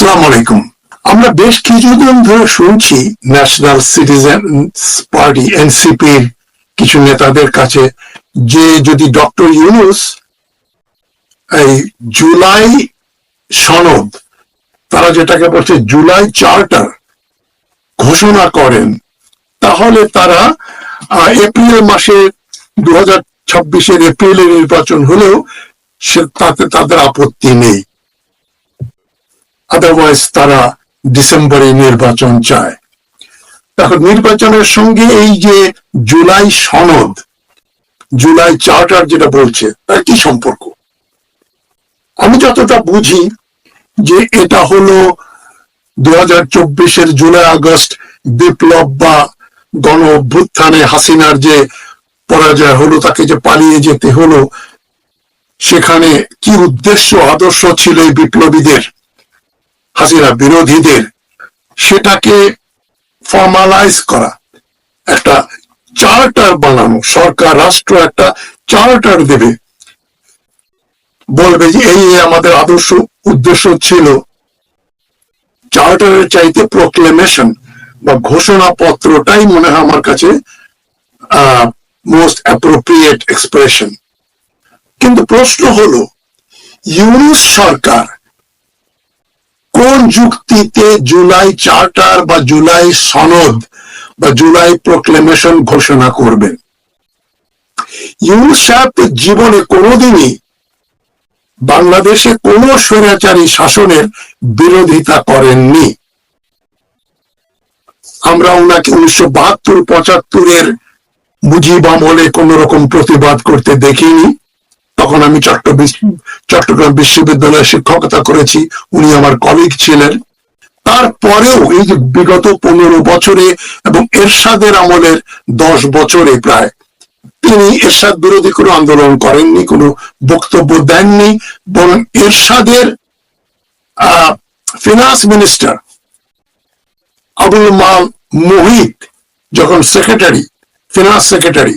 আসসালামু আলাইকুম। আমরা বেশ কিছুদিন ধরে শুনছি ন্যাশনাল সিটিজেন পার্টি এনসিপির কিছু নেতাদের কাছে যে যদি ডক্টর ইউনুস এই জুলাই সনদ, তারা যেটাকে বলছে জুলাই চার্টার ঘোষণা করেন, তাহলে তারা এপ্রিল মাসে দু হাজার ছাব্বিশের এপ্রিলে নির্বাচন হলেও সে তাতে তাদের আপত্তি নেই। আদারওয়াইজ তারা ডিসেম্বরে নির্বাচন চায়। দেখো, নির্বাচনের সঙ্গে এই যে জুলাই সনদ, জুলাই চার্টার যেটা বলছে, তার কি সম্পর্ক? আমি যতটা বুঝি যে এটা হলো দু হাজার চব্বিশের জুলাই আগস্ট বিপ্লব বা গণ অভ্যুত্থানে হাসিনার যে পরাজয় হলো, তাকে যে পালিয়ে যেতে হলো, সেখানে কি উদ্দেশ্য, আদর্শ ছিল এই বিপ্লবীদের? হাসিনা বিরোধীদের সেটাকে ফর্মালাইজ করা। একটা চার্টার বানানো, সরকার, রাষ্ট্র একটা চার্টার দেবে। বলবে যে এই আমাদের আদর্শ উদ্দেশ্য ছিল চার্টারের চাইতে প্রোক্লেমেশন বা ঘোষণা পত্রটাই মনে হয় আমার কাছে মোস্ট অ্যাপ্রোপ্রিয়েট এক্সপ্রেশন কিন্তু প্রশ্ন হলো, ইউনুস সরকার কোন যুক্তিতে জুলাই চার্টার বা জুলাই সনদ বা জুলাই প্রোক্লেমেশন ঘোষণা করবেন ইউনুস সাহেব তো জীবনে কোনোদিনই বাংলাদেশে কোন স্বৈরাচারী শাসনের বিরোধিতা করেননি। আমরা ওনাকে উনিশশো বাহাত্তর পঁচাত্তরের মুজিব আমলে কোন রকম প্রতিবাদ করতে দেখিনি। তখন আমি চট্টগ্রাম বিশ্ববিদ্যালয়ে শিক্ষকতা করেছি। উনি আমার কলিগ ছিলেন। তারপরেও এই যে বিগত পনেরো বছরে এবং এরশাদের আমলের দশ বছরে প্রায় তিনি এরশাদ বিরোধী কোনো আন্দোলন করেননি, কোনো বক্তব্য দেননি, বরং এরশাদের ফিনান্স মিনিস্টার আবুল মাল মোহিত, যখন সেক্রেটারি ফিনান্স সেক্রেটারি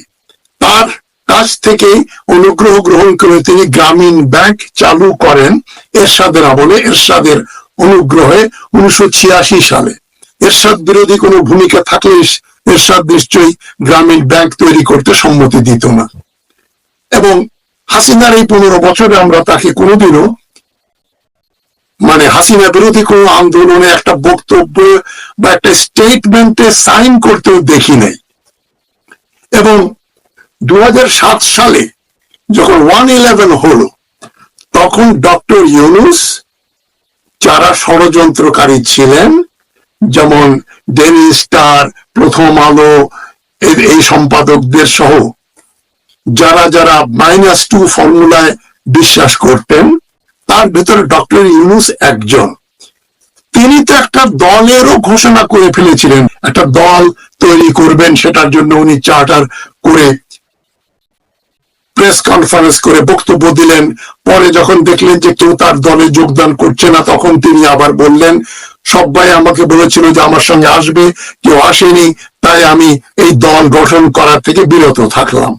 তার কাছ থেকে অনুগ্রহ গ্রহণ করে তিনি গ্রামীণ ব্যাংক চালু করেন এরশাদের আমলে, এরশাদের অনুগ্রহে উনিশশো ছিয়াশি সালে। এরশাদ বিরোধী কোনো ভূমিকা থাকলে এরশাদ নিশ্চয়ই গ্রামীণ ব্যাংক তৈরি করতে সম্মতি দিত না। এবং হাসিনার এই পনেরো বছরে আমরা তাকে কোনোদিনও মানে হাসিনা বিরোধী কোনো আন্দোলনে একটা বক্তব্য বা একটা স্টেটমেন্টে সাইন করতেও দেখি নাই। এবং দু হাজার সাত সালে যখন ওয়ান ইলেভেন হলো, তখন ডক্টর ইউনুস যারা ষড়যন্ত্রকারী ছিলেন, যেমন ডেলি স্টার, প্রথম আলো, এই সম্পাদকদের সহ, যারা যারা মাইনাস টু ফর্মুলায় বিশ্বাস করতেন, তার ভেতরে ডক্টর ইউনুস একজন। তিনি তো একটা দলেরও ঘোষণা করে ফেলেছিলেন, একটা দল তৈরি করবেন, সেটার জন্য উনি চার্টার করে প্রেস কনফারেন্স করে বক্তব্য দিলেন। পরে যখন দেখলেন যে কেউ তার দলে যোগদান করছে না, তখন তিনি আবার বললেন সবাই আমাকে বলেছিল যে আমার সঙ্গে আসবে, কেউ আসেনি, তাই আমি এই দল গঠন করার থেকে বিরত থাকলাম।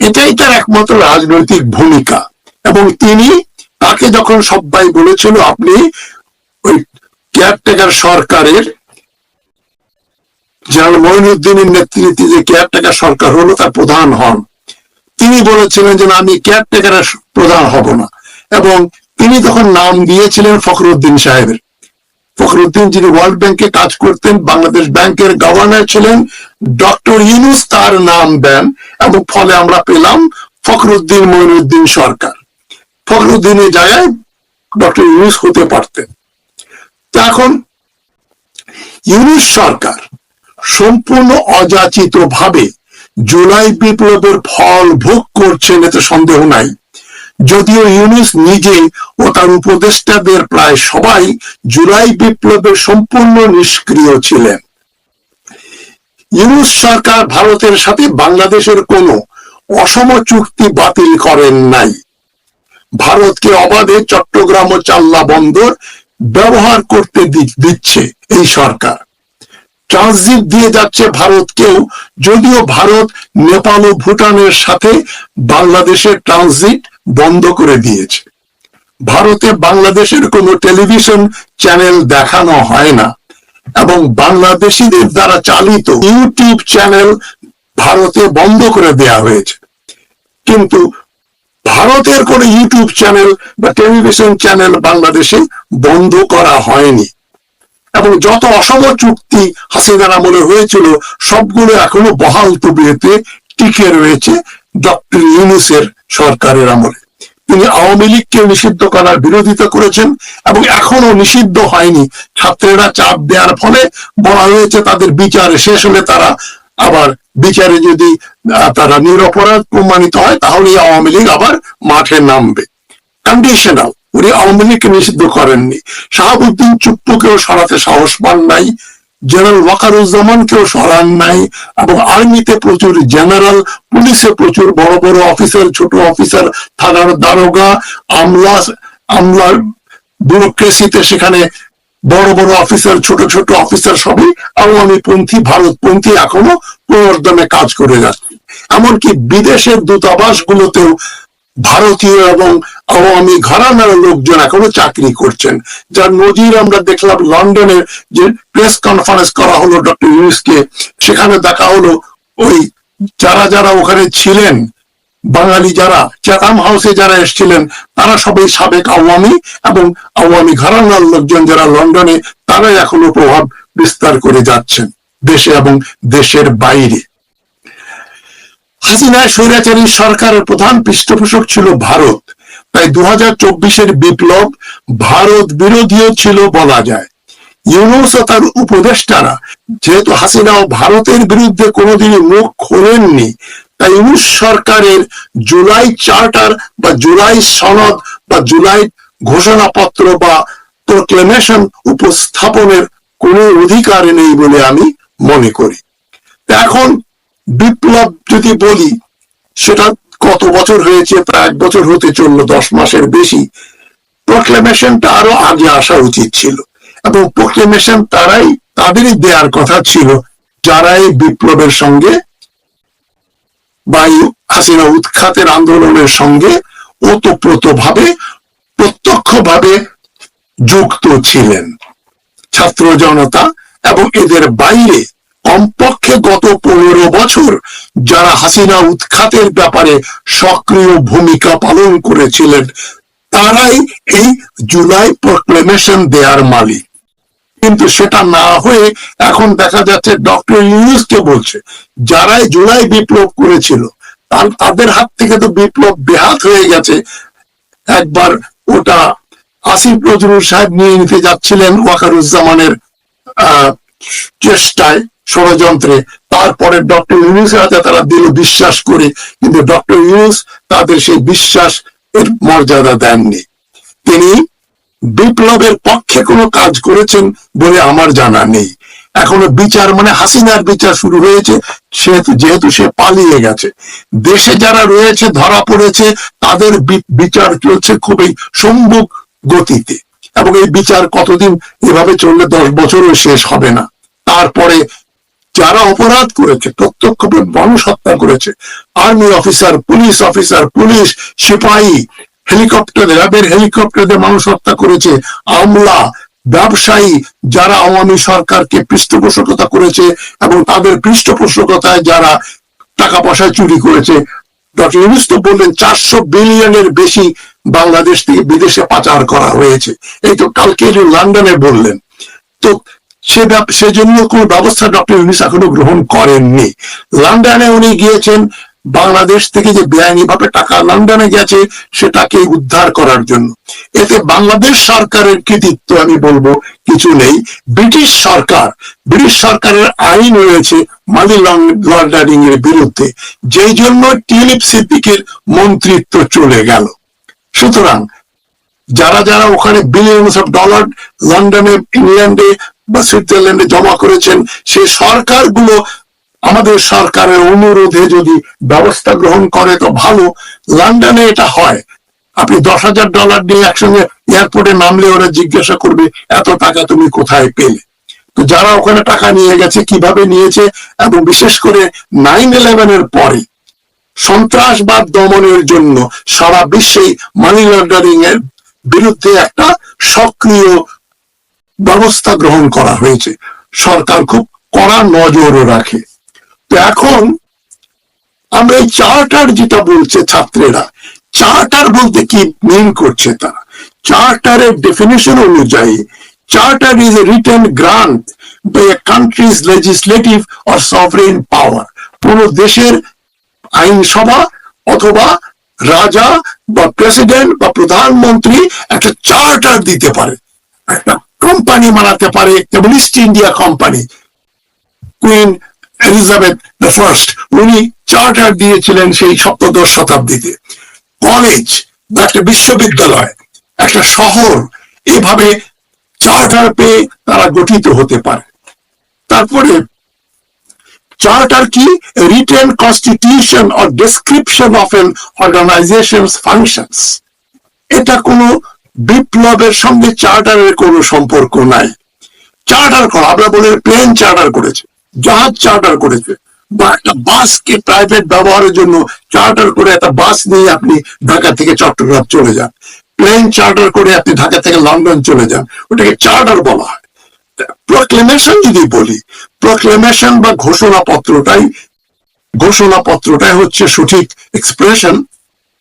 এটাই তার একমাত্র রাজনৈতিক ভূমিকা। এবং তিনি তাকে যখন সবাই বলেছিল, আপনি ওই কেয়ারটেকার সরকারের জেনারেল মঈনুদ্দিনের নেতৃত্বে যে কেয়ারটেকার সরকার হলো, তার প্রধান হন। তিনি বলেছিলেন যে আমি কেয়ারটেকারের প্রধান হব না। এবং তিনি তখন নাম দিয়েছিলেন ফখরুদ্দিন সাহেবের। ফখরুদ্দিন যিনি ওয়ার্ল্ড ব্যাংকে কাজ করতেন, বাংলাদেশ ব্যাংকের গভর্নর ছিলেন, ডক্টর ইউনুস তার নাম দেন এবং ফলে আমরা পেলাম ফখরুদ্দিন মঈনুদ্দিন সরকার। ফখরুদ্দিনের জায়গায় ডক্টর ইউনুস হতে পারতেন। এখন ইউনুস সরকার সম্পূর্ণ অযাচিত ভাবে জুলাই বিপ্লবের ফল ভোগ করছেন এতে সন্দেহ নাই। যদিও ইউনুস নিজে ও তার উপদেষ্টাদের প্রায় সবাই জুলাই বিপ্লবের সম্পূর্ণ নিষ্ক্রিয় ছিলেন। ইউনুস সরকার ভারতের সাথে বাংলাদেশের কোনো অসম চুক্তি বাতিল করেন নাই। ভারতকে অবাধে চট্টগ্রাম ও চাল্লা বন্দর ব্যবহার করতে দিচ্ছে এই সরকার। ট্রানজিট দিয়ে যাচ্ছে ভারতকেও, যদিও ভারত নেপাল ও ভুটানের সাথে বাংলাদেশের ট্রানজিট বন্ধ করে দিয়েছে। ভারতে বাংলাদেশের কোনো টেলিভিশন চ্যানেল দেখানো হয় না এবং বাংলাদেশিদের দ্বারা চালিত ইউটিউব চ্যানেল ভারতে বন্ধ করে দেয়া হয়েছে। কিন্তু ভারতের কোন ইউটিউব চ্যানেল বা টেলিভিশন চ্যানেল বাংলাদেশে বন্ধ করা হয়নি। এবং যত অসম চুক্তি হাসিনার আমলে হয়েছিল, সবগুলো এখনও বহাল তবিয়তে টিকে রয়েছে ডক্টর ইউনুসের সরকারের আমলে। তিনি আওয়ামী লীগকে নিষিদ্ধ করার বিরোধিতা করেছেন এবং এখনও নিষিদ্ধ হয়নি। ছাত্রেরা চাপ দেওয়ার ফলে বলা হয়েছে তাদের বিচার শেষ হলে তারা আবার বিচারে যদি তারা নিরপরাধ প্রমাণিত হয় তাহলে আওয়ামী লীগ আবার মাঠে নামবে। কন্ডিশনাল উনি আওয়ামী লীগকে নিষিদ্ধ করেননি। শাহাবুদ্দিন চুপ্পুকেও সরাতে সাহস পান নাই, জেনারেল ওয়াকারুজ্জামানকেও সরান নাই এবং আর্মিতে প্রচুর জেনারেল, পুলিশে প্রচুর বড় বড় অফিসার, ছোট অফিসার, থানার দারোগা, আমলা, আমলার ব্যুরোক্রেসিতে সেখানে বড় বড় অফিসার, ছোট ছোট অফিসার সবই আওয়ামী পন্থী ভারতপন্থী এখনও প্রবর্তনে কাজ করে যাচ্ছে। এমনকি বিদেশের দূতাবাস গুলোতেও ভারতীয় এবং আওয়ামী ঘরানার লোকজন এখনও চাকরি করছেন। যার নজির আমরা দেখলাম লন্ডনের যে প্রেস কনফারেন্স করা হলো ডক্টর ইউনুসকে, সেখানে দেখা হলো ওই যারা যারা ওখানে ছিলেন, বাঙালি যারা চ্যাথাম হাউসে যারা এসেছিলেন, তারা সবাই সাবেক আওয়ামী এবং আওয়ামী ঘরানার লোকজন যারা লন্ডনে, তারাই এখনও প্রভাব বিস্তার করে যাচ্ছেন দেশে এবং দেশের বাইরে। হাসিনা স্বৈরাচারী সরকারের প্রধান পৃষ্ঠপোষক ছিল ভারত। তাই দু হাজার বিপ্লব ভারত বিরোধীও ছিল বলা যায়। ইউনুস ও তার উপদেষ্টারা, যেহেতু হাসিনা ও ভারতের বিরুদ্ধে কোনোদিনই মুখ খোলেননি, তাই ইউনুস সরকারের জুলাই চার্টার বা জুলাই সনদ বা জুলাই ঘোষণাপত্র বা প্রোক্লেমেশন উপস্থাপনের কোনো অধিকার নেই বলে আমি মনে করি। এখন বিপ্লব যদি বলি, সেটা কত বছর হয়েছে? প্রায় এক বছর হতে চলল, দশ মাসের বেশি। প্রোক্লেমেশনটা আরও আগে আসা উচিত ছিল। এবং প্রোক্লেমেশন তারাই তাদেরই দেওয়ার কথা ছিল, যারা এই বিপ্লবের সঙ্গে বা হাসিনা উৎখাতের আন্দোলনের সঙ্গে ওতপ্রোত ভাবে প্রত্যক্ষ ভাবে যুক্ত ছিলেন। ছাত্র জনতা এবং এদের বাইরে গত পনেরো বছর যারা হাসিনা উৎখাতের ব্যাপারে সক্রিয় ভূমিকা পালন করেছিলেন তারাই এই জুলাই প্রোক্লেমেশন দেয়ার মালিক। কিন্তু সেটা না হয়ে এখন দেখা যাচ্ছে ডক্টর ইউনুসকে বলছে যারাই জুলাই বিপ্লব করেছিল তার তাদের হাত থেকে তো বিপ্লব বেহাত হয়ে গেছে। একবার ওটা আসিফ নজরুল সাহেব নিয়ে নিতে যাচ্ছিলেন ওয়াকারুজ্জামানের আহ, চেষ্টায়। ষড়যন্ত্রে। তারপরে ডক্টর ইউনুসের হাতে তারা দিল বিশ্বাস করে, কিন্তু ডক্টর ইউনুস তাদের সেই বিশ্বাস এর মর্যাদা দেননি। তিনি বিপ্লবের পক্ষে কোনো কাজ করেছেন বলে আমার জানা নেই। এখনও বিচার মানে হাসিনার বিচার শুরু হয়েছে, সেহেতু, যেহেতু সে পালিয়ে গেছে। দেশে যারা রয়েছে, ধরা পড়েছে, তাদের বিচার চলছে খুবই সম্মুখ গতিতে। এবং এই বিচার কতদিন এভাবে চললে দশ বছরও শেষ হবে না। তারপরে যারা অপরাধ করেছে, প্রত্যক্ষভাবে মানুষ হত্যা করেছে, army officer, police officer, police, সিপাহী, হেলিকপ্টার, র্যাবের হেলিকপ্টারে মানুষ হত্যা করেছে, আমলা, ব্যবসায়ী যারা আওয়ামী সরকারকে পৃষ্ঠপোষকতা করেছে এবং তাদের পৃষ্ঠপোষকতায় যারা টাকা পয়সা চুরি করেছে। ডক্টর ইউনুস তো বললেন, চারশো বিলিয়নের বেশি বাংলাদেশ থেকে বিদেশে পাচার করা হয়েছে। এই তো কালকে লন্ডনে বললেন। তো সেজন্য কোন ব্যবস্থা ডক্টর ইউনিস এখনও গ্রহণ করেননি। লন্ডনে উনি গিয়েছেন, বাংলাদেশ থেকে যে বেআইনি ভাবে টাকা লন্ডনে গেছে, সেটাকে উদ্ধার করার জন্য। এতে বাংলাদেশ সরকারের কৃতিত্ব আমি বলব কিছু নেই। ব্রিটিশ সরকার, ব্রিটিশ সরকারের আইন রয়েছে মানি লন্ডারিং এর বিরুদ্ধে, যেই জন্য টিলিপ সিদ্দিকের মন্ত্রিত্ব চলে গেল। সুতরাং যারা যারা ওখানে বিলিয়নস অফ ডলার লন্ডনে ইংল্যান্ডে বা সুইজারল্যান্ডে জমা করেছেন সেই সরকারগুলো আমাদের সরকারের অনুরোধে যদি ব্যবস্থা গ্রহণ করে তো ভালো। লন্ডনে এটা হয়। আপনি দশ হাজার ডলার নিয়ে একসঙ্গে এয়ারপোর্টে নামলে ওরা জিজ্ঞাসা করবে, এত টাকা তুমি কোথায় পেলে? তো যারা ওখানে টাকা নিয়ে গেছে, কীভাবে নিয়েছে, এবং বিশেষ করে নাইন ইলেভেনের পরে, সন্ত্রাসবাদ দমনের জন্য সারা বিশ্বে মানি লন্ডারিং এর বিরুদ্ধে একটা সক্রিয় ব্যবস্থা গ্রহণ করা হয়েছে। সরকার খুব কড়া নজরও রাখে। তো এখন আমরা এই চার্টার যেটা বলছে ছাত্রেরা, চার্টার বলতে কি মিন করছে তারা? চার্টারের ডেফিনেশন অনুযায়ী, charter is a written grant by a country's legislative or sovereign power কোন দেশের আইনসভা অথবা রাজা বা প্রেসিডেন্ট বা প্রধানমন্ত্রী একটা চার্টার দিতে পারে। একটা কোম্পানি বানাতে পারে যেমন East India company Queen Elizabeth the first উনি চার্টার দিয়েছিলেন সেই সপ্তদশ শতাব্দীতে। কলেজ বা একটা বিশ্ববিদ্যালয়, একটা শহর, এভাবে চার্টার পেয়ে তারা গঠিত হতে পারে। তারপরে চার্টার কি? Written constitution or description of an organization functions এটা কোনো বিপ্লবের সঙ্গে চার্টারের কোনো সম্পর্ক নাই। চার্টার করা, আমরা বলে প্লেন চার্টার করেছে, জাহাজ চার্টার করেছে, বা একটা বাসকে প্রাইভেট ব্যবহারের জন্য চার্টার করে একটা বাস নিয়ে আপনি ঢাকা থেকে চট্টগ্রাম চলে যান। প্লেন চার্টার করে আপনি ঢাকা থেকে লন্ডন চলে যান, ওটাকে চার্টার বলা হয়। প্রক্লেমেশন যদি বলি প্রক্লেমেশন বা ঘোষণাপত্রটাই ঘোষণাপত্রটাই হচ্ছে সঠিক এক্সপ্রেশন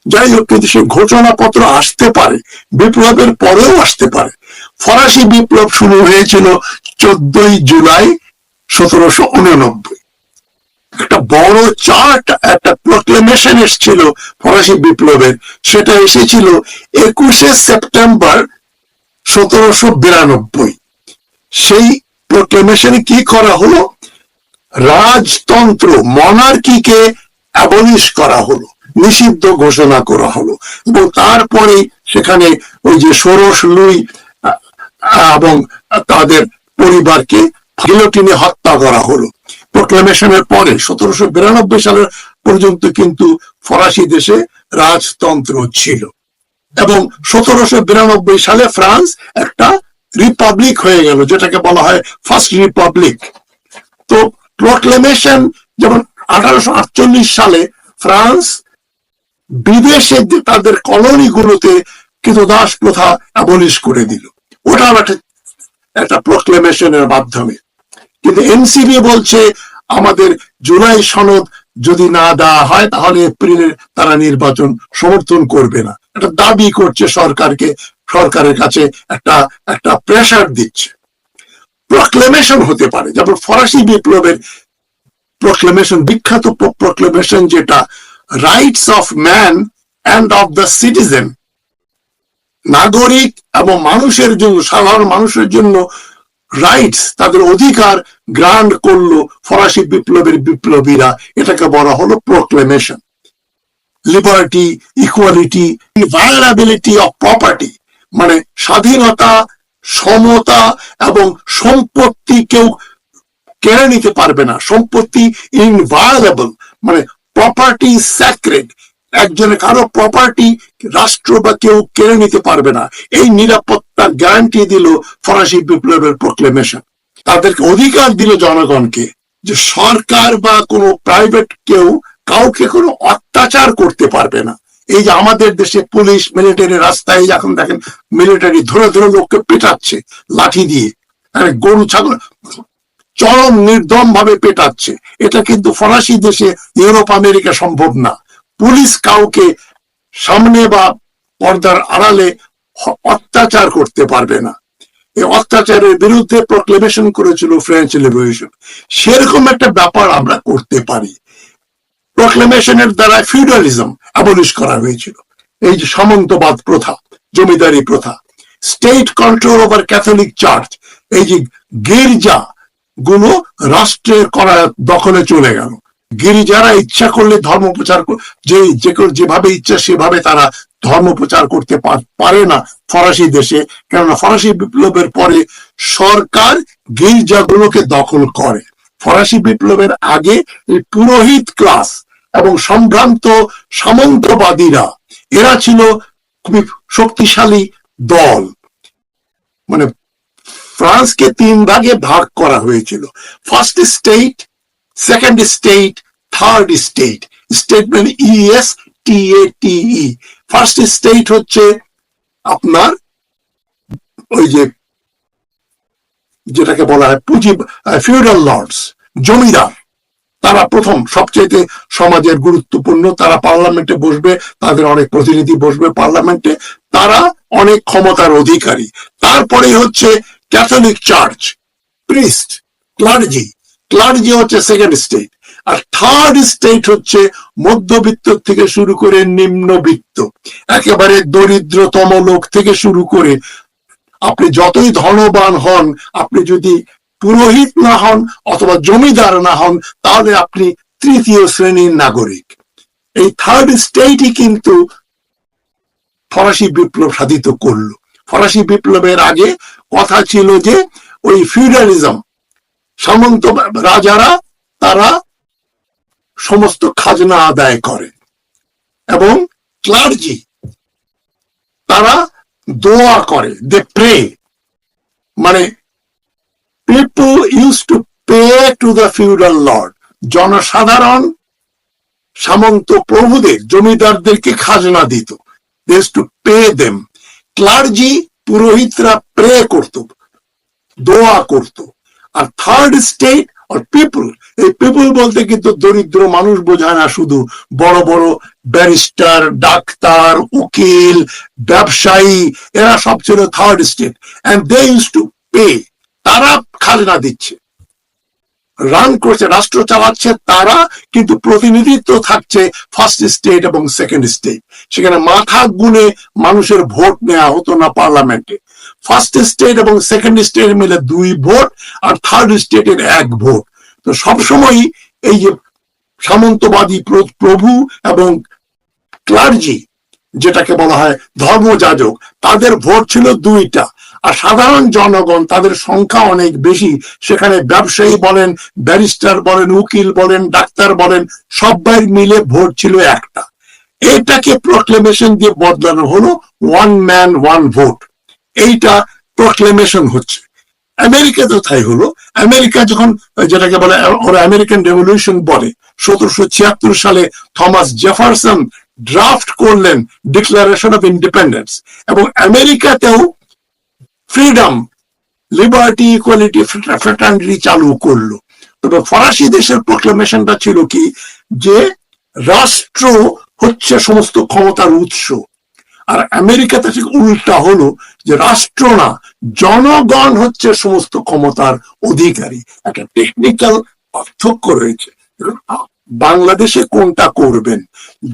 যাই হোক, কিন্তু সেই ঘোষণাপত্র আসতে পারে, বিপ্লবের পরেও আসতে পারে। ফরাসি বিপ্লব শুরু হয়েছিল চোদ্দই জুলাই সতেরোশো উননব্বই। একটা বড় চার্ট, একটা প্রক্লেমেশন এসেছিল ফরাসি বিপ্লবের। সেটা এসেছিল একুশে সেপ্টেম্বর সতেরোশো বিরানব্বই। সেই প্রক্লেমেশনে কি করা হলো? রাজতন্ত্র মনার্কিকে অ্যাবলিশ করা হলো। নিষিদ্ধ ঘোষণা করা হলো। এবং তারপরে সেখানে ওই যে ষোড়শ লুই এবং তাদের পরিবারকে গিলোটিনে হত্যা করা হলো। প্রোক্লামেশনের পরে সতেরোশো বিরানব্বই সালের পর্যন্ত কিন্তু ফরাসি দেশে রাজতন্ত্র ছিল। এবং সতেরোশো বিরানব্বই সালে ফ্রান্স একটা রিপাবলিক হয়ে গেল, যেটাকে বলা হয় ফার্স্ট রিপাবলিক। তো প্রোক্লেমেশন যেমন আঠারোশো আটচল্লিশ সালে ফ্রান্স বিদেশে যে তাদের কলোনিগুলোতে কিন্তু দাস প্রথা অ্যাবলিশ করে দিল। ওটা একটা একটা প্রোক্লেমেশনের মাধ্যমে। কিন্তু এনসিবি বলছে, আমাদের জুলাই সনদ যদি না দেওয়া হয়, তাহলে এপ্রিলে তারা নির্বাচন সমর্থন করবে না। এটা দাবি করছে সরকারকে, সরকারের কাছে একটা একটা প্রেসার দিচ্ছে। প্রক্লেমেশন হতে পারে, যেমন ফরাসি বিপ্লবের প্রক্লেমেশন বিখ্যাত প্রক্লেমেশন যেটা rights of man and of the citizen নাগরিক এবং মানুষের জন্য, সাধারণ মানুষের জন্য রাইটস তাদের অধিকার গ্রান্ড করল ফরাসি বিপ্লবের বিপ্লবীরা। এটাকে বলা হলো proclamation liberty equality inviolability of property মানে স্বাধীনতা, সমতা এবং সম্পত্তি কেউ কেড়ে নিতে পারবে না। সম্পত্তি ইনভায়ারেবল মানে প্রপার্টি স্যাক্রেড একজনের কারও প্রপার্টি রাষ্ট্র বা কেউ কেড়ে নিতে পারবে না। এই নিরাপত্তার গ্যারান্টি দিল ফরাসি বিপ্লবের প্রোক্লেমেশন তাদেরকে অধিকার দিল জনগণকে যে সরকার বা কোনো প্রাইভেট কেউ কাউকে কোনো অত্যাচার করতে পারবে না। এই যে আমাদের দেশে পুলিশ মিলিটারি রাস্তায় এখন দেখেন মিলিটারি ধরে ধরে লোককে পেটাচ্ছে লাঠি দিয়ে। গরু, ছাগল চরম নির্দম ভাবে পেটাচ্ছে। এটা কিন্তু ফরাসি দেশে ইউরোপ, আমেরিকা সম্ভব না। পুলিশ কাউকে সামনে বা পর্দার আড়ালে অত্যাচার করতে পারবে না। এই অত্যাচারের বিরুদ্ধে প্রক্লেমেশন করেছিল ফ্রেঞ্চ রেভলিউশন সেরকম একটা ব্যাপার আমরা করতে পারি। প্রক্লেমেশনের দ্বারা ফিউডালিজম অ্যাবলিশ করা হয়েছিল। এই যে সামন্তবাদ প্রথা, জমিদারি প্রথা state control over Catholic church এই যে গির্জা গুলো রাষ্ট্রের করা দখলে চলে গেল। গিরিজারা ইচ্ছা করলে ধর্ম প্রচার যে যে যেভাবে ইচ্ছা সেভাবে তারা ধর্ম প্রচার করতে পারে না ফরাসি দেশে। কেননা ফরাসি বিপ্লবের পরে সরকার গির্জাগুলোকে দখল করে। ফরাসি বিপ্লবের আগে পুরোহিত ক্লাস এবং সম্ভ্রান্ত সামন্তবাদীরা, এরা ছিল খুবই শক্তিশালী দল। মানে ফ্রান্সকে তিন ভাগে ভাগ করা হয়েছিল। First state second state third state state মানে E S T A T first state হচ্ছে আপনার ওই যে, যেটাকে বলা হয় পুঁজি ফিউডাল লর্ডস জমিদার। তারা প্রথম সবচেয়ে সমাজের গুরুত্বপূর্ণ, তারা পার্লামেন্টে বসবে, তাদের অনেক প্রতিনিধি বসবে পার্লামেন্টে তারা অনেক ক্ষমতার অধিকারী। তারপরে হচ্ছে Catholic church priest clergy clergy হচ্ছে সেকেন্ড স্টেট আর থার্ড স্টেট হচ্ছে মধ্যবিত্ত থেকে শুরু করে নিম্নবিত্ত। একেবারে দরিদ্রতম লোক থেকে শুরু করে আপনি যতই ধনবান হন, আপনি যদি পুরোহিত না হন অথবা জমিদার না হন, তাহলে আপনি তৃতীয় শ্রেণির নাগরিক। এই থার্ড স্টেটই কিন্তু ফরাসি বিপ্লব সাধিত করল। ফরাসি বিপ্লবের আগে কথা ছিল যে ওই ফিউডালিজম, সামন্ত রাজারা তারা সমস্ত খাজনা আদায় করে এবং ক্লার্জি তারা দোয়া করে দে প্রে মানে people use to pay to the feudal lord জনসাধারণ সামন্ত প্রভুদের, জমিদারদেরকে খাজনা দিত। দেশ টু পে দেম ক্লার্জি পুরোহিতরা প্রে করত, দোয়া করত, আর থার্ড স্টেট আর পিপল এই পিপল বলতে কিন্তু দরিদ্র মানুষ বোঝায় না, শুধু বড় বড় ব্যারিস্টার ডাক্তার, উকিল, ব্যবসায়ী, এরা সব ছিল third state and they use to pay তারা খাজনা দিচ্ছে। রান করছে, রাষ্ট্র চালাচ্ছে, তারা কিন্তু প্রতিনিধিত্ব থাকছে ফার্স্ট স্টেট এবং সেকেন্ড স্টেট সেখানে মাথা গুনে মানুষের ভোট নেওয়া হতো না পার্লামেন্টে ফার্স্ট স্টেট এবং সেকেন্ড স্টেট মিলে দুই ভোট আর থার্ড স্টেটের এক ভোট। তো সবসময় এই যে সামন্তবাদী প্রভু এবং ক্লার্জি যেটাকে বলা হয় ধর্মযাজক, তাদের ভোট ছিল দুইটা। আর সাধারণ জনগণ, তাদের সংখ্যা অনেক বেশি। সেখানে ব্যবসায়ী বলেন, ব্যারিস্টার বলেন, উকিল বলেন, ডাক্তার বলেন, সবাই মিলে ভোট ছিল একটা। এটাকে প্রক্লেমেশন দিয়ে বদলানো হলো ওয়ান ম্যান ওয়ান ভোট এইটা প্রক্লেমেশন হচ্ছে। আমেরিকাতেও তাই হলো। আমেরিকা যখন, যেটাকে বলে, ওরা আমেরিকান রেভলিউশন বলে, সতেরোশো ছিয়াত্তর সালে থমাস জেফারসন ড্রাফট করলেন ডিক্লারেশন অফ ইন্ডিপেন্ডেন্স এবং আমেরিকাতেও ফ্রিডম লিবার্টি ইকুয়ালিটি ফ্রেটার্নিটি চালু করল। তবে ফরাসি দেশের প্রোক্লেমেশনটা ছিল কি? যে রাষ্ট্র হচ্ছে সমস্ত ক্ষমতার উৎস। আর আমেরিকাতে ঠিক উল্টা হলো যে রাষ্ট্র না, জনগণ হচ্ছে সমস্ত ক্ষমতার অধিকারী। একটা টেকনিক্যাল পার্থক্য রয়েছে। বাংলাদেশে কোনটা করবেন?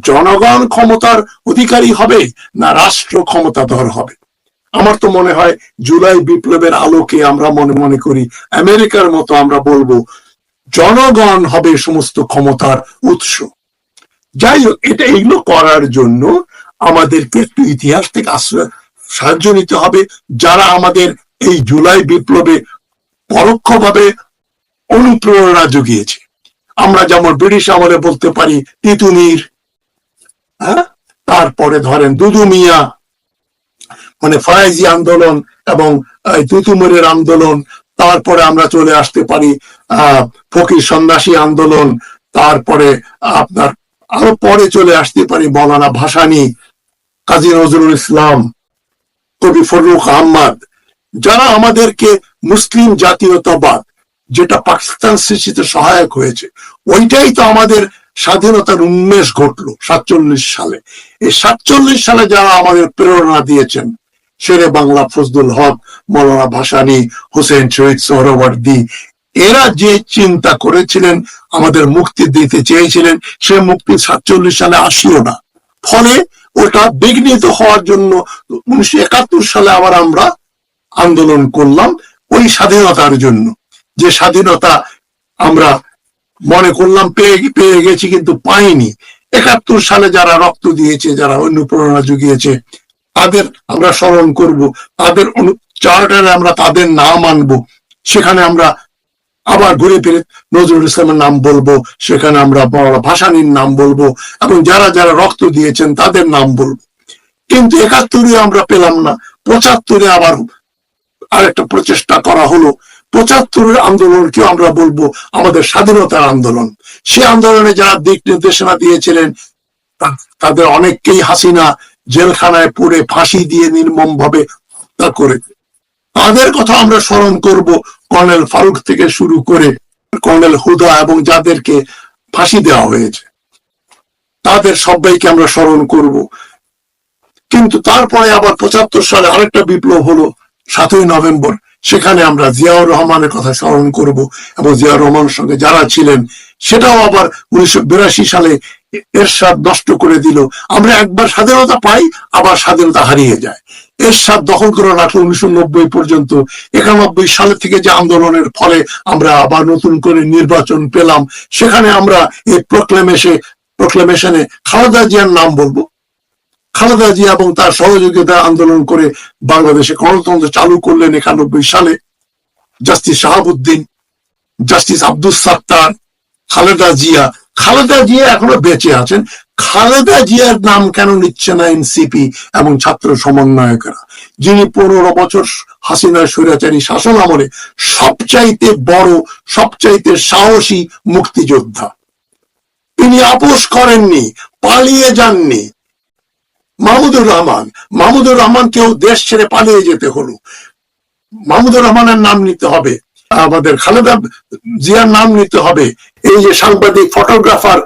জনগণ ক্ষমতার অধিকারী হবে না রাষ্ট্র ক্ষমতাধর হবে? আমার তো মনে হয় জুলাই বিপ্লবের আলোকে আমরা মনে মনে করি আমেরিকার মতো আমরা বলব জনগণ হবে সমস্ত ক্ষমতার উৎস। যাই হোক এটা এগুলো করার জন্য আমাদেরকে একটু ইতিহাস থেকে আশ্রয়, সাহায্য নিতে হবে। যারা আমাদের এই জুলাই বিপ্লবে পরোক্ষভাবে অনুপ্রেরণা জুগিয়েছে। আমরা যেমন ব্রিটিশ আমলে বলতে পারি তিতুমির হ্যাঁ? তারপরে ধরেন দুদু মিয়া মানে ফরাইজি আন্দোলন এবং তুতুমুরের আন্দোলন, তারপরে আমরা চলে আসতে পারি, আহ, ফকির সন্ন্যাসী আন্দোলন, তারপরে আপনার আরও পরে চলে আসতে পারি মৌলানা ভাসানী, কাজী নজরুল ইসলাম, কবি ফরুক আহমদ, যারা আমাদেরকে মুসলিম জাতীয়তাবাদ, যেটা পাকিস্তান সৃষ্টিতে সহায়ক হয়েছে, ওইটাই তো আমাদের স্বাধীনতার উন্মেষ ঘটলো সাতচল্লিশ সালে। এই সাতচল্লিশ সালে যারা আমাদের প্রেরণা দিয়েছেন শেরে বাংলা ফজলুল হক, মৌলানা ভাসানী, হোসেন শহীদ সোহরওয়ার্দী, এরা যে চিন্তা করেছিলেন, আমাদের মুক্তি দিতে চেয়েছিলেন, সে মুক্তি সাতচল্লিশ সালে আসিও না। ফলে ওটা বিঘ্নিত হওয়ার জন্য উনিশশো একাত্তর সালে আবার আমরা আন্দোলন করলাম ওই স্বাধীনতার জন্য। যে স্বাধীনতা আমরা মনে করলাম পেয়ে পেয়ে গেছি কিন্তু পাইনি। একাত্তর সালে যারা রক্ত দিয়েছে, যারা অনুপ্রেরণা জুগিয়েছে তাদের আমরা স্মরণ করব, তাদের চার্টারে আমরা তাদের নাম আনব, সেখানে আমরা আবার ঘুরে ফিরে নজরুল ইসলামের নাম বলব, সেখানে আমরা বড় ভাসানির নাম বলব, এবং যারা যারা রক্ত দিয়েছেন তাদের নাম বলব। কিন্তু একাত্তরে আমরা পেলাম না, পঁচাত্তরে আবার আরেকটা প্রচেষ্টা করা হলো। পঁচাত্তরের আন্দোলনকেও আমরা বলব আমাদের স্বাধীনতার আন্দোলন। সে আন্দোলনে যারা দিক নির্দেশনা দিয়েছিলেন তাদের অনেককেই হাসিনা জেলখানায় পুড়ে ফাঁসি দিয়ে নির্মম ভাবে হত্যা করেছে তাদের কথা আমরা স্মরণ করব কর্নেল ফারুক থেকে শুরু করে কর্নেল হুদা এবং যাদেরকে ফাঁসি দেওয়া হয়েছে। তাদের সবাইকে আমরা স্মরণ করব। কিন্তু তারপরে আবার পঁচাত্তর সালে আরেকটা বিপ্লব হলো সাতই নভেম্বর। সেখানে আমরা জিয়াউর রহমানের কথা স্মরণ করব এবং জিয়াউর রহমানের সঙ্গে যারা ছিলেন, সেটাও আবার উনিশশো বিরাশি সালে এরশাদ নষ্ট করে দিল। আমরা একবার স্বাধীনতা পাই, আবার স্বাধীনতা হারিয়ে যায়। এরশাদ দখল করে রাখল উনিশশো নব্বই পর্যন্ত। একানব্বই সালে থেকে যে আন্দোলনের ফলে আমরা আবার নতুন করে নির্বাচন পেলাম। সেখানে আমরা এই প্রক্লেমেশে প্রক্লেমেশনে খালেদা জিয়ার নাম বলব। খালেদা জিয়া এবং তার সহযোগিতা আন্দোলন করে বাংলাদেশে গণতন্ত্র চালু করলেন একানব্বই সালে। জাস্টিস শাহাবুদ্দিন, জাস্টিস আব্দুল সাত্তার, খালেদা জিয়া খালেদা জিয়া এখনও বেঁচে আছেন। খালেদা জিয়ার নাম কেন নিচ্ছে না এনসিপি এবং ছাত্র সমন্বয়কেরা? যিনি পনেরো বছর হাসিনা স্বৈরাচারী শাসন আমলে সবচাইতে বড়, সবচাইতে সাহসী মুক্তিযোদ্ধা। তিনি আপোষ করেননি, পালিয়ে যাননি। মাহমুদুর রহমান, মাহমুদুর রহমানকেও দেশ ছেড়ে পালিয়ে যেতে হলো। মাহমুদুর রহমানের নাম নিতে হবে। আমাদের খালেদা জিয়ার নাম নিতে হবে, এই যে সাংবাদিক ফটোগ্রাফার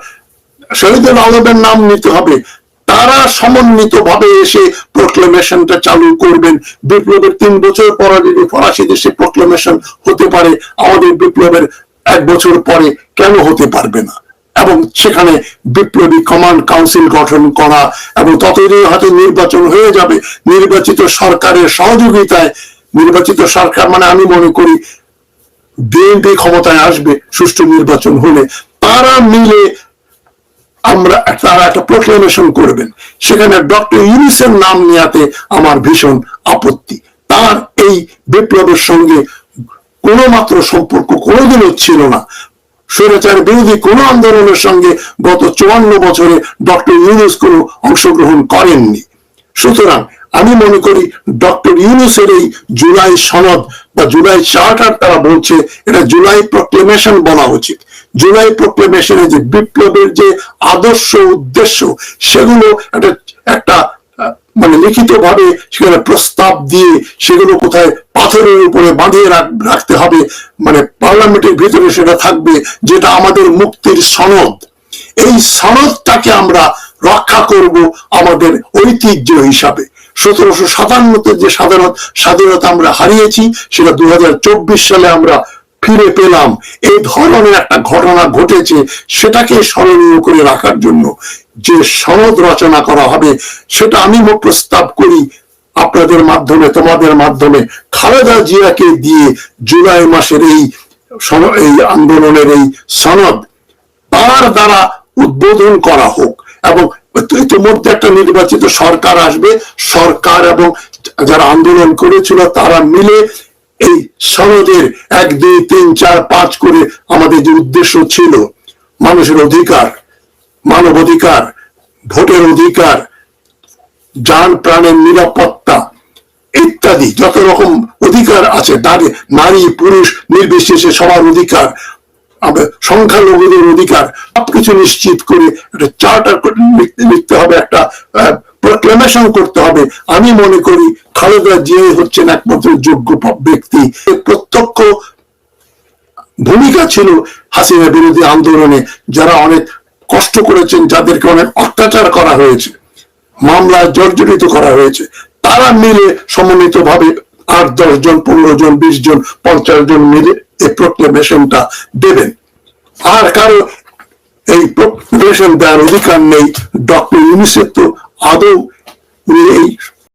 শহীদুল আলমের নাম নিতে হবে, তারা সমন্বিত ভাবে এসে প্রোক্লেমেশনটা চালু করবেন। বিপ্লবের তিন বছর পরে যদি ফরাসি দেশে প্রোক্লেমেশন হতে পারে, আমাদের বিপ্লবের এক বছর পরে কেন হতে পারবে না? এবং সেখানে বিপ্লবী কমান্ড কাউন্সিল গঠন করা এবং ততদিন হয়তো নির্বাচন হয়ে যাবে, নির্বাচিত সরকারের সহযোগিতায়, নির্বাচিত সরকার মানে আমি মনে করি বিএনপি ক্ষমতায় আসবে, সুষ্ঠু নির্বাচন হলে তারা মিলে আমরা তারা একটা প্রোক্লেমেশন করবেন। সেখানে ডক্টর ইউনিসের নাম নেওয়াতে আমার ভীষণ আপত্তি। তার এই বিপ্লবের সঙ্গে কোনো মাত্র সম্পর্ক কোনোদিনও ছিল না। স্বৈরাচার বিরোধী কোন আন্দোলনের সঙ্গে গত চুয়ান্ন বছরে ডক্টর ইউনুস কোনো অংশগ্রহণ করেননি। সুতরাং আমি মনে করি ডক্টর ইউনুসের এই জুলাই সনদ বা জুলাই চার্টার তারা বলছে, এটা জুলাই প্রক্লেমেশন বলা উচিত। জুলাই প্রক্লেমেশনে যে বিপ্লবের যে আদর্শ উদ্দেশ্য, সেগুলো একটা একটা মানে লিখিত ভাবে সেখানে প্রস্তাব দিয়ে সেগুলো কোথায় পাথরের উপরে বাঁধিয়ে রাখতে হবে মানে পার্লামেন্টের ভিতরে সেটা থাকবে, যেটা আমাদের মুক্তির সনদ। এই সনদটাকে আমরা রক্ষা করব আমাদের ঐতিহ্য হিসাবে। সতেরোশো সাতান্নতে যে স্বাধীনতা স্বাধীনতা আমরা হারিয়েছি, সেটা দুই হাজার চব্বিশ সালে আমরা ফিরে পেলাম। এই ধরনের একটা ঘটনা ঘটেছে, সেটাকে স্মরণীয় করে রাখার জন্য যে সনদ রচনা করা হবে, সেটা আমি প্রস্তাব করি আপনাদের মাধ্যমে, তোমাদের মাধ্যমে। খালেদা জিয়াকে দিয়ে জুলাই মাসের এই এই আন্দোলনের এই সনদ তার দ্বারা উদ্বোধন করা হোক এবং ইতিমধ্যে একটা নির্বাচিত সরকার আসবে। সরকার এবং যারা আন্দোলন করেছিল, তারা মিলে এই সনদের এক, দুই, তিন, চার, পাঁচ করে আমাদের যে উদ্দেশ্য ছিল, মানুষের অধিকার, মানব অধিকার, ভোটের অধিকার যান প্রাণের নিরাপত্তা ইত্যাদি, যত রকম অধিকার আছে, নারী নারী, পুরুষ, নির্বিশেষে সবার অধিকার আমরা সংখ্যালঘুদের অধিকার, সবকিছু নিশ্চিত করে একটা চার্টার লিখতে হবে, একটা প্রক্লেমেশন করতে হবে। আমি মনে করি খালেদা জিয়াই হচ্ছেন একমাত্র যোগ্য ব্যক্তি। প্রত্যক্ষ ভূমিকা ছিল হাসিনা বিরোধী আন্দোলনে। যারা অনেক কষ্ট করেছেন, যাদেরকে অনেক অত্যাচার করা হয়েছে মামলায় জর্জরিত করা হয়েছে, তারা মিলে সমন্বিত ভাবে আট, দশ জন, পনেরো জন, বিশ জন, পঞ্চাশ জন মিলে এই প্রক্লেমেশনটা দেবেন। আর কারও এই প্রক্লেমেশন দেওয়ার অধিকার নেই, ডক্টর ইউনিসেফ তো আদৌ এই